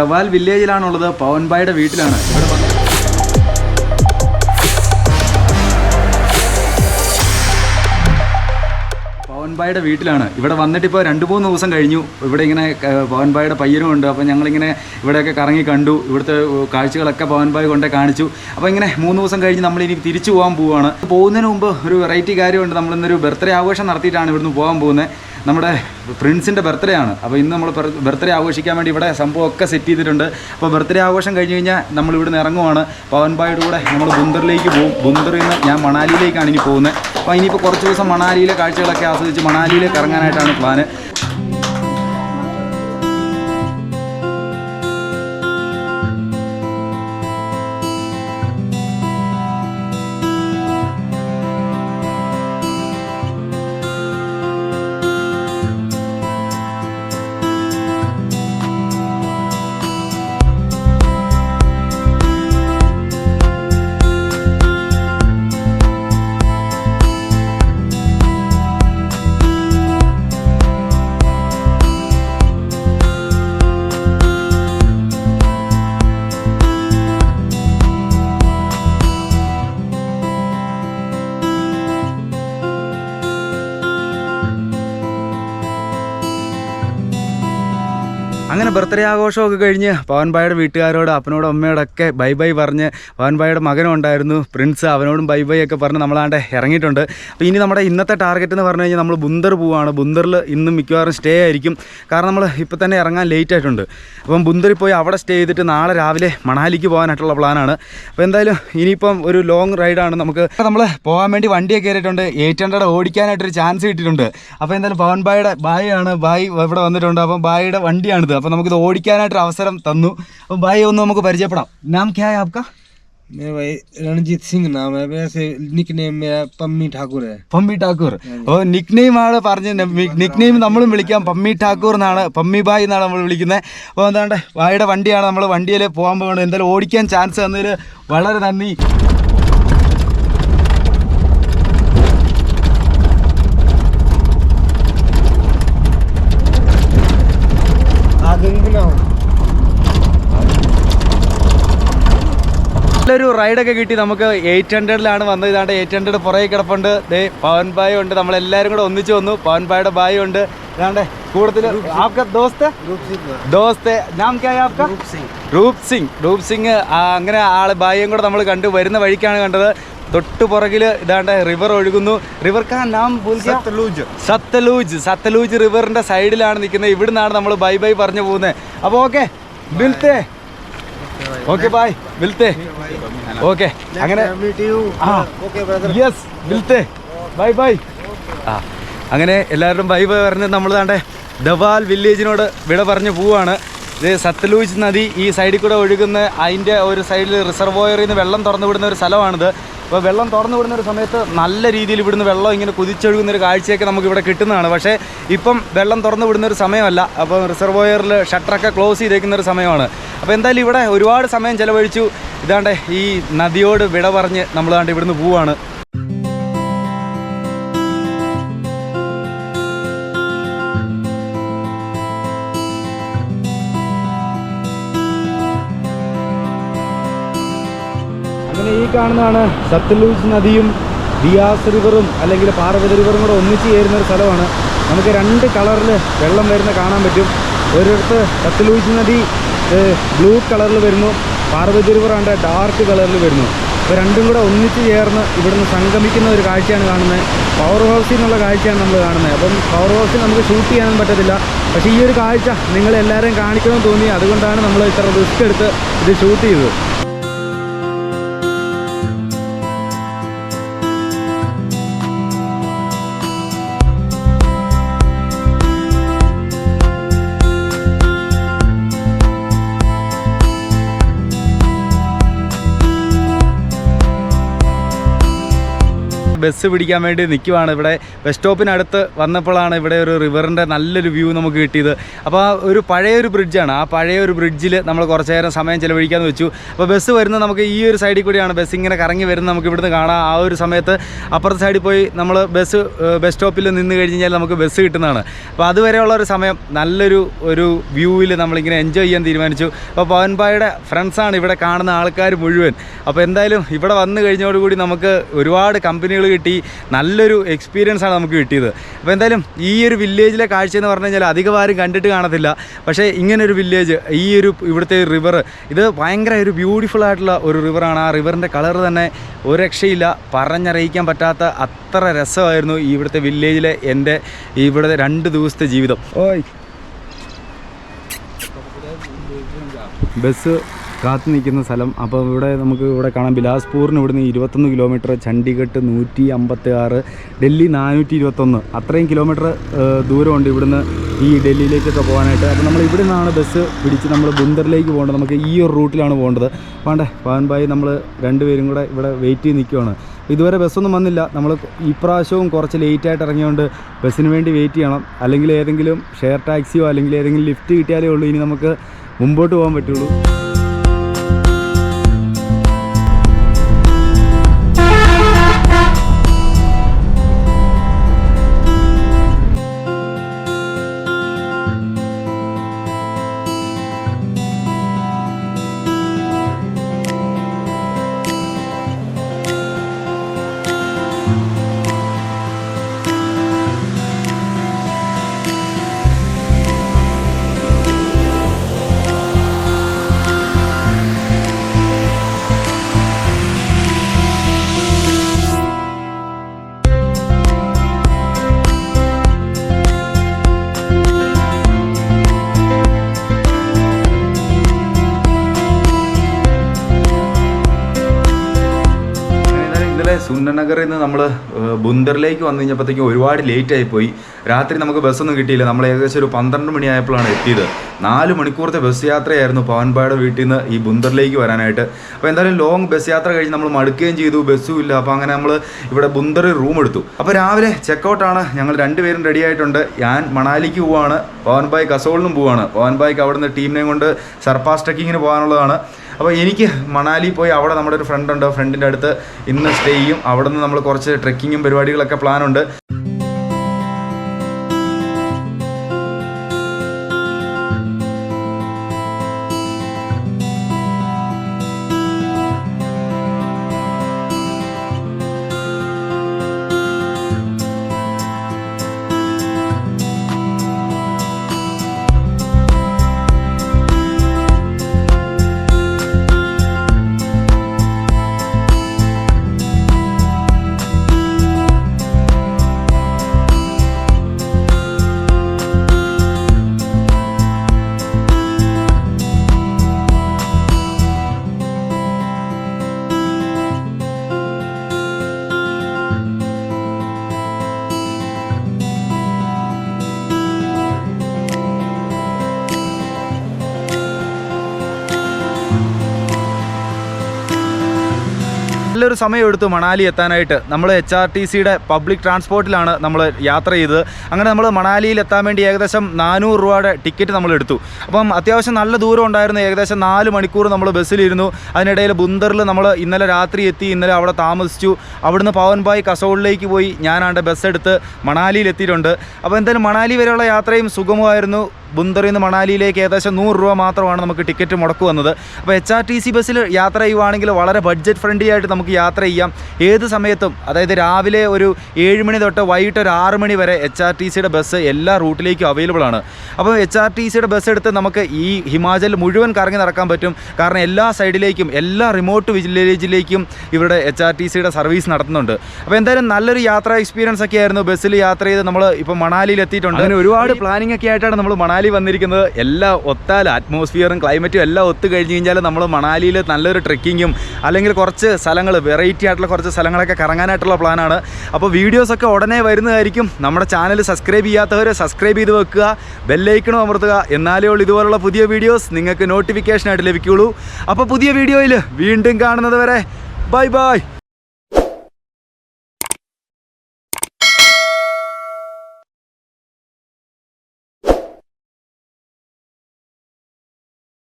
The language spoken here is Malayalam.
ഡവാൽ വില്ലേജിലാണുള്ളത്. പവൻബായുടെ വീട്ടിലാണ്. പവൻബായുടെ വീട്ടിലാണ്. ഇവിടെ വന്നിട്ട് ഇപ്പോൾ രണ്ട് മൂന്ന് ദിവസം കഴിഞ്ഞു. ഇവിടെ ഇങ്ങനെ പവൻബായുടെ പയ്യനും ഉണ്ട്. അപ്പോൾ ഞങ്ങളിങ്ങനെ ഇവിടെയൊക്കെ കറങ്ങി കണ്ടു. ഇവിടുത്തെ കാഴ്ചകളൊക്കെ പവൻബായ് കൊണ്ടേ കാണിച്ചു. അപ്പോൾ ഇങ്ങനെ മൂന്ന് ദിവസം കഴിഞ്ഞ് നമ്മളിനി തിരിച്ചു പോകാൻ പോവുകയാണ് പോകുന്നതിന് മുമ്പ് ഒരു വെറൈറ്റി കാര്യമുണ്ട്. നമ്മളിന്നൊരു ബർത്ത്ഡേ ആഘോഷം നടത്തിയിട്ടാണ് ഇവിടുന്ന് പോകാൻ പോകുന്നത്. നമ്മുടെ പ്രിൻസിന്റെ ബർത്ത്ഡേ ആണ്. അപ്പോൾ ഇന്ന് നമ്മൾ ബർത്ത്ഡേ ആഘോഷിക്കാൻ വേണ്ടി ഇവിടെ സംഭവമൊക്കെ സെറ്റ് ചെയ്തിട്ടുണ്ട്. അപ്പോൾ ബർത്ത്ഡേ ആഘോഷം കഴിഞ്ഞ് കഴിഞ്ഞാൽ നമ്മൾ ഇവിടുന്ന് ഇറങ്ങുവാണ്. പവൻബായുടെ കൂടെ നമ്മൾ ബുന്ദറിലേക്ക് പോകും. ബുന്ദറിൽ നിന്ന് ഞാൻ മണാലിയിലേക്കാണ് ഇനി പോകുന്നത്. അപ്പോൾ ഇനിയിപ്പോൾ കുറച്ച് ദിവസം മണാലിയിലെ കാഴ്ചകളൊക്കെ ആസ്വദിച്ച് മണാലിയിലേക്ക് ഇറങ്ങാനായിട്ടാണ് പ്ലാന് അങ്ങനെ ബർത്ത്ഡേ ആഘോഷമൊക്കെ കഴിഞ്ഞ് പവൻബായുടെ വീട്ടുകാരോട് അപ്പനോടും അമ്മയോടൊക്കെ ബൈ ബൈ പറഞ്ഞ് പവൻബായുടെ മകനും ഉണ്ടായിരുന്നു. പ്രിൻസ് അവനോടും ബൈ ബൈ ഒക്കെ പറഞ്ഞ് നമ്മളാണ്ട് ഇറങ്ങിയിട്ടുണ്ട്. അപ്പോൾ ഇനി നമ്മുടെ ഇന്നത്തെ ടാർഗറ്റ് എന്ന് പറഞ്ഞു കഴിഞ്ഞാൽ നമ്മൾ ബുന്ദർ പോവാണ്. ബുന്ദറിൽ ഇന്നും മിക്കവാറും സ്റ്റേ ആയിരിക്കും. കാരണം നമ്മൾ ഇപ്പോൾ തന്നെ ഇറങ്ങാൻ ലേറ്റ് ആയിട്ടുണ്ട്. അപ്പം ബുന്ദറിൽ പോയി അവിടെ സ്റ്റേ ചെയ്തിട്ട് നാളെ രാവിലെ മണാലിക്ക് പോകാനായിട്ടുള്ള പ്ലാനാണ് അപ്പോൾ എന്തായാലും ഇനിയിപ്പം ഒരു ലോങ് റൈഡാണ് നമുക്ക്. നമ്മൾ പോകാൻ വേണ്ടി വണ്ടിയൊക്കെ കയറിയിട്ടുണ്ട്. എയ്റ്റ് ഹൺഡ്രഡ് ഓടിക്കാനായിട്ടൊരു ചാൻസ് കിട്ടിയിട്ടുണ്ട്. അപ്പോൾ എന്തായാലും പവൻഭായുടെ ബായിയാണ് ബായ് ഇവിടെ വന്നിട്ടുണ്ട്. അപ്പം ബായിയുടെ വണ്ടിയാണിത്. അപ്പോൾ നമുക്കിത് ഓടിക്കാനായിട്ടൊരു അവസരം തന്നു അപ്പം ബായ് ഒന്ന് നമുക്ക് പരിചയപ്പെടാം നാം ക്യാ है आपका मेरा भाई रणजीत सिंह नाम है वैसे निकनेम मेरा पम्मी ठाकुर है പമ്മി ഠാക്കൂർ അപ്പോൾ നിക് നെയിം ആണ് പറഞ്ഞ നിക് നെയിം നമ്മളും വിളിക്കാം പമ്മി ഠാക്കൂർ എന്നാണ് പമ്മി ബായ് എന്നാണ് നമ്മൾ വിളിക്കുന്നത് അപ്പോൾ എന്താണ്ട് ബായുടെ വണ്ടിയാണ് നമ്മൾ വണ്ടിയിൽ പോകാൻ പോകുന്നത് എന്തായാലും ഓടിക്കാൻ ചാൻസ് തന്നതിൽ വളരെ നന്ദി റൈഡ് റൈഡൊക്കെ കിട്ടി. നമുക്ക് എയ്റ്റ് ഹൺഡ്രഡിലാണ് വന്നത്. ഇതാണ്ട് എയ്റ്റ് ഹൺഡ്രഡ് പുറകെ കിടപ്പുണ്ട്. ദേ പവൻ ബായ് ഉണ്ട്. നമ്മളെല്ലാവരും കൂടെ ഒന്നിച്ചു വന്നു. പവൻ ബായുടെ ബായ് ഉണ്ട്. ഇതാണ്ട് കൂടുതൽ ആപ്ക റൂപ് സിംഗ്. റൂപ് സിംഗ് അങ്ങനെ ആളെ ബായിയും കൂടെ നമ്മൾ കണ്ടു. വരുന്ന വഴിക്കാണ് കണ്ടത്. തൊട്ടു പുറകിൽ ഇതാണ്ട് റിവർ ഒഴുകുന്നു. റിവർ കാ നാം സത്തലൂജ്. സത്തലൂജ്. റിവറിന്റെ സൈഡിലാണ് നിൽക്കുന്നത്. ഇവിടുന്നാണ് നമ്മൾ ബൈ ബൈ പറഞ്ഞു പോകുന്നത്. അപ്പോൾ ഓക്കെ ബിൽത്തേ ഓക്കെ ബായ് വിൽത്തെ. ഓക്കെ അങ്ങനെ യെസ് വിൽത്തെ. ബൈ ബൈ ആ അങ്ങനെ എല്ലാവരും ബൈ ബൈ പറഞ്ഞ് നമ്മൾ താണ്ടെ ദവാൽ വില്ലേജിനോട് വിട പറഞ്ഞു പോവാണ്. ഇത് സത്ലൂജ് നദി ഈ സൈഡിൽ കൂടെ ഒഴുകുന്ന അതിന്റെ ഒരു സൈഡിൽ റിസർവോയറിൽ നിന്ന് വെള്ളം തുറന്നു വിടുന്ന ഒരു സ്ഥലമാണിത്. അപ്പോൾ വെള്ളം തുറന്നു വിടുന്ന ഒരു സമയത്ത് നല്ല രീതിയിൽ ഇവിടുന്ന് വെള്ളം ഇങ്ങനെ കുതിച്ചൊഴുകുന്ന ഒരു കാഴ്ചയൊക്കെ നമുക്ക് ഇവിടെ കിട്ടുന്നതാണ്. പക്ഷേ ഇപ്പം വെള്ളം തുറന്നു വിടുന്ന ഒരു സമയമല്ല. അപ്പോൾ റിസർവോയറിൽ ഷട്ടറൊക്കെ ക്ലോസ് ചെയ്തേക്കുന്ന ഒരു സമയമാണ്. അപ്പോൾ എന്തായാലും ഇവിടെ ഒരുപാട് സമയം ചിലവഴിച്ചു. ഇതാണ്ട് ഈ നദിയോട് വിട പറഞ്ഞ് നമ്മൾ താണ്ട് ഇവിടുന്ന് പോവാണ്. കാണുന്നതാണ് സത്ലൂജ് നദിയും ബിയാസ് റിവറും അല്ലെങ്കിൽ പാർവതി റിവറും കൂടെ ഒന്നിച്ച് ചേരുന്ന ഒരു സ്ഥലമാണ്. നമുക്ക് രണ്ട് കളറിൽ വെള്ളം വരുന്ന കാണാൻ പറ്റും. ഒരിടത്ത് സത്ലൂജ് നദി ബ്ലൂ കളറിൽ വരുന്നു. പാർവതി റിവറാണ്ട് ഡാർക്ക് കളറിൽ വരുന്നു. അപ്പോൾ രണ്ടും കൂടെ ഒന്നിച്ച് ചേർന്ന് ഇവിടുന്ന് സംഗമിക്കുന്ന ഒരു കാഴ്ചയാണ് കാണുന്നത്. പവർ ഹൗസിൽ നിന്നുള്ള കാഴ്ചയാണ് നമ്മൾ കാണുന്നത്. അപ്പം പവർ ഹൗസിൽ നമുക്ക് ഷൂട്ട് ചെയ്യാനൊന്നും പറ്റത്തില്ല. പക്ഷേ ഈ ഒരു കാഴ്ച നിങ്ങളെല്ലാവരെയും കാണിക്കണമെന്ന് തോന്നി. അതുകൊണ്ടാണ് നമ്മൾ ഇത്ര റിസ്ക് എടുത്ത് ഇത് ഷൂട്ട് ചെയ്തത്. ബസ് പിടിക്കാൻ വേണ്ടി നിൽക്കുവാണ്. ഇവിടെ ബസ് സ്റ്റോപ്പിനടുത്ത് വന്നപ്പോഴാണ് ഇവിടെ ഒരു റിവറിന്റെ നല്ലൊരു വ്യൂ നമുക്ക് കിട്ടിയത്. അപ്പോൾ ഒരു പഴയൊരു ബ്രിഡ്ജാണ്. ആ പഴയ ഒരു ബ്രിഡ്ജിൽ നമ്മൾ കുറച്ച് നേരം സമയം ചിലവഴിക്കാമെന്ന് വെച്ചു. അപ്പോൾ ബസ് വരുന്നത് നമുക്ക് ഈ ഒരു സൈഡിൽ കൂടിയാണ് ബസ് ഇങ്ങനെ കറങ്ങി വരുന്നത്. നമുക്ക് ഇവിടുന്ന് കാണാം. ആ ഒരു സമയത്ത് അപ്പുറത്തെ സൈഡിൽ പോയി നമ്മൾ ബസ് ബസ് സ്റ്റോപ്പിൽ നിന്ന് കഴിഞ്ഞ് കഴിഞ്ഞാൽ നമുക്ക് ബസ് കിട്ടുന്നതാണ്. അപ്പോൾ അതുവരെയുള്ള ഒരു സമയം നല്ലൊരു ഒരു വ്യൂവിൽ നമ്മളിങ്ങനെ എൻജോയ് ചെയ്യാൻ തീരുമാനിച്ചു. അപ്പോൾ പവൻപായുടെ ഫ്രണ്ട്സാണ് ഇവിടെ കാണുന്ന ആൾക്കാർ മുഴുവൻ. അപ്പോൾ എന്തായാലും ഇവിടെ വന്നു കഴിഞ്ഞതോടുകൂടി നമുക്ക് ഒരുപാട് കമ്പനികൾ കിട്ടി നല്ലൊരു എക്സ്പീരിയൻസ് ആണ് നമുക്ക് കിട്ടിയത്. അപ്പോൾ എന്തായാലും ഈ ഒരു വില്ലേജിലെ കാഴ്ച എന്ന് പറഞ്ഞു കഴിഞ്ഞാൽ അധികം ആരും കണ്ടിട്ട് കാണത്തില്ല. പക്ഷേ ഇങ്ങനൊരു വില്ലേജ് ഈ ഒരു ഇവിടുത്തെ റിവർ ഇത് ഭയങ്കര ഒരു ബ്യൂട്ടിഫുൾ ആയിട്ടുള്ള ഒരു റിവറാണ് ആ റിവറിന്റെ കളർ തന്നെ ഒരു രക്ഷയില്ല പറഞ്ഞറിയിക്കാൻ പറ്റാത്ത അത്ര രസമായിരുന്നു ഇവിടുത്തെ വില്ലേജിലെ എന്റെ ഇവിടുത്തെ രണ്ട് ദിവസത്തെ ജീവിതം. ഓയ്. ബസ് കാത്തു നിൽക്കുന്ന സ്ഥലം. അപ്പോൾ ഇവിടെ നമുക്ക് ഇവിടെ കാണാം. ബിലാസ്പൂറിന് ഇവിടുന്ന് ഇരുപത്തൊന്ന് കിലോമീറ്റർ ചണ്ഡീഗഡ് നൂറ്റി അമ്പത്തി ആറ് ഡൽഹി നാനൂറ്റി ഇരുപത്തൊന്ന് അത്രയും കിലോമീറ്റർ ദൂരമുണ്ട് ഇവിടുന്ന് ഈ ഡൽഹിയിലേക്കൊക്കെ പോകാനായിട്ട്. അപ്പോൾ നമ്മൾ ഇവിടെ നിന്നാണ് ബസ് പിടിച്ച് നമ്മൾ ബുന്ദറിലേക്ക് പോകേണ്ടത്. നമുക്ക് ഈ ഒരു റൂട്ടിലാണ് പോകേണ്ടത്. വേണ്ടേ പാൻപായി നമ്മൾ രണ്ടുപേരും കൂടെ ഇവിടെ വെയിറ്റ് ചെയ്ത് നിൽക്കുവാണ്. ഇതുവരെ ബസ്സൊന്നും വന്നില്ല. നമ്മൾ ഇപ്രാവശ്യവും കുറച്ച് ലേറ്റായിട്ട് ഇറങ്ങിയതുകൊണ്ട് ബസ്സിന് വേണ്ടി വെയിറ്റ് ചെയ്യണം. അല്ലെങ്കിൽ ഏതെങ്കിലും ഷെയർ ടാക്സിയോ അല്ലെങ്കിൽ ഏതെങ്കിലും ലിഫ്റ്റ് കിട്ടിയാലേ ഉള്ളൂ. ഇനി നമുക്ക് മുമ്പോട്ട് പോകാൻ പറ്റുള്ളൂ. ഏതായാലും നഗറിൽ നിന്ന് നമ്മൾ ബുന്ദറിലേക്ക് വന്നു കഴിഞ്ഞപ്പോഴത്തേക്കും ഒരുപാട് ലേറ്റ് ആയിപ്പോയി രാത്രി നമുക്ക് ബസ്സൊന്നും കിട്ടിയില്ല. നമ്മൾ ഏകദേശം ഒരു പന്ത്രണ്ട് മണിയായപ്പോഴാണ് എത്തിയത്. നാല് മണിക്കൂറത്തെ ബസ് യാത്രയായിരുന്നു പവൻപാട് വീട്ടിൽ നിന്ന് ഈ ബുന്ദറിലേക്ക് വരാനായിട്ട്. അപ്പോൾ എന്തായാലും ലോങ് ബസ് യാത്ര കഴിഞ്ഞ് നമ്മൾ മടുക്കുകയും ചെയ്തു. ബസ്സും ഇല്ല. അപ്പോൾ അങ്ങനെ നമ്മൾ ഇവിടെ ബുന്ദറിൽ റൂം എടുത്തു. അപ്പോൾ രാവിലെ ചെക്കൗട്ടാണ് ഞങ്ങൾ രണ്ടുപേരും റെഡി ആയിട്ടുണ്ട്. ഞാൻ മണാലിക്ക് പോവാണ്. പവൻബായ് കസോളിനും പോവാണ്. പവൻബായ്ക്ക് അവിടുന്ന് ടീമിനെയും കൊണ്ട് സർപ്പാസ് ട്രക്കിങ്ങിന് പോകാനുള്ളതാണ്. അപ്പോൾ എനിക്ക് മണാലി പോയി അവിടെ നമ്മുടെ ഒരു ഫ്രണ്ട് ഉണ്ട്? ഫ്രണ്ടിന്റെ അടുത്ത് ഇന്ന് സ്റ്റേ ചെയ്യും. അവിടെ നിന്ന് നമ്മൾ കുറച്ച് ട്രെക്കിങ്ങും പരിപാടികളൊക്കെ പ്ലാനുണ്ട് നല്ലൊരു സമയം എടുത്തു മണാലി എത്താനായിട്ട്. നമ്മൾ എച്ച് ആർ ടി സിയുടെ പബ്ലിക് ട്രാൻസ്പോർട്ടിലാണ് നമ്മൾ യാത്ര ചെയ്തത്. അങ്ങനെ നമ്മൾ മണാലിയിൽ എത്താൻ വേണ്ടി ഏകദേശം നാനൂറ് രൂപയുടെ ടിക്കറ്റ് നമ്മൾ എടുത്തു. അപ്പം അത്യാവശ്യം നല്ല ദൂരം ഉണ്ടായിരുന്നു. ഏകദേശം നാല് മണിക്കൂർ നമ്മൾ ബസ്സിലിരുന്നു. അതിനിടയിൽ ബുന്ദറിൽ നമ്മൾ ഇന്നലെ രാത്രി എത്തി. ഇന്നലെ അവിടെ താമസിച്ചു. അവിടുന്ന് പവൻബായ് കസോളിലേക്ക് പോയി. ഞാനാണ്ട് ബസ് എടുത്ത് മണാലിയിൽ എത്തിയിട്ടുണ്ട് അപ്പോൾ എന്തായാലും മണാലി വരെയുള്ള യാത്രയും സുഗമമായിരുന്നു ബുന്ദറിൽ നിന്ന് മണാലിയിലേക്ക് ഏകദേശം നൂറ് രൂപ മാത്രമാണ് നമുക്ക് ടിക്കറ്റ് മുടക്ക് വന്നത്. അപ്പോൾ എച്ച് ആർ ടി സി ബസ്സിൽ യാത്ര ചെയ്യുവാണെങ്കിൽ വളരെ ബഡ്ജറ്റ് ഫ്രണ്ട്ലി ആയിട്ട് നമുക്ക് യാത്ര ചെയ്യാം. ഏത് സമയത്തും അതായത് രാവിലെ ഒരു ഏഴ് മണി തൊട്ട് വൈകിട്ട് ഒരു ആറ് മണി വരെ എച്ച് ആർ ടി സിയുടെ ബസ് എല്ലാ റൂട്ടിലേക്കും അവൈലബിൾ ആണ്. അപ്പോൾ എച്ച് ആർ ടി സിയുടെ ബസ് എടുത്ത് നമുക്ക് ഈ ഹിമാചൽ മുഴുവൻ കറങ്ങി നടക്കാൻ പറ്റും. കാരണം എല്ലാ സൈഡിലേക്കും എല്ലാ റിമോട്ട് വില്ലേജിലേക്കും ഇവിടെ എച്ച് ആർ ടി സിയുടെ സർവീസ് നടത്തുന്നുണ്ട്. അപ്പോൾ എന്തായാലും നല്ലൊരു യാത്രാ എക്സ്പീരിയൻസ് ഒക്കെ ആയിരുന്നു ബസ്സിൽ യാത്ര ചെയ്ത് നമ്മൾ ഇപ്പോൾ മണാലിയിൽ എത്തിയിട്ടുണ്ട്. അങ്ങനെ ഒരുപാട് പ്ലാനിംഗ് ഒക്കെ ആയിട്ടാണ് നമ്മൾ മണാലി വന്നിരിക്കുന്നത് എല്ലാ ഒത്താൽ അറ്റ്മോസ്ഫിയറും ക്ലൈമറ്റും എല്ലാം ഒത്തു കഴിഞ്ഞ് കഴിഞ്ഞാൽ നമ്മൾ മണാലിയിൽ നല്ലൊരു ട്രെക്കിങ്ങും അല്ലെങ്കിൽ കുറച്ച് സ്ഥലങ്ങൾ വെറൈറ്റി ആയിട്ടുള്ള കുറച്ച് സ്ഥലങ്ങളൊക്കെ കറങ്ങാനായിട്ടുള്ള പ്ലാനാണ് അപ്പോൾ വീഡിയോസൊക്കെ ഉടനെ വരുന്നതായിരിക്കും. നമ്മുടെ ചാനൽ സബ്സ്ക്രൈബ് ചെയ്യാത്തവർ സബ്സ്ക്രൈബ് ചെയ്ത് വെക്കുക ബെല്ലൈക്കണും അമർത്തുക. എന്നാലേ ഉള്ളൂ ഇതുപോലുള്ള പുതിയ വീഡിയോസ് നിങ്ങൾക്ക് നോട്ടിഫിക്കേഷനായിട്ട് ലഭിക്കുകയുള്ളൂ. അപ്പോൾ പുതിയ വീഡിയോയിൽ വീണ്ടും കാണുന്നത് വരെ ബൈ ബൈ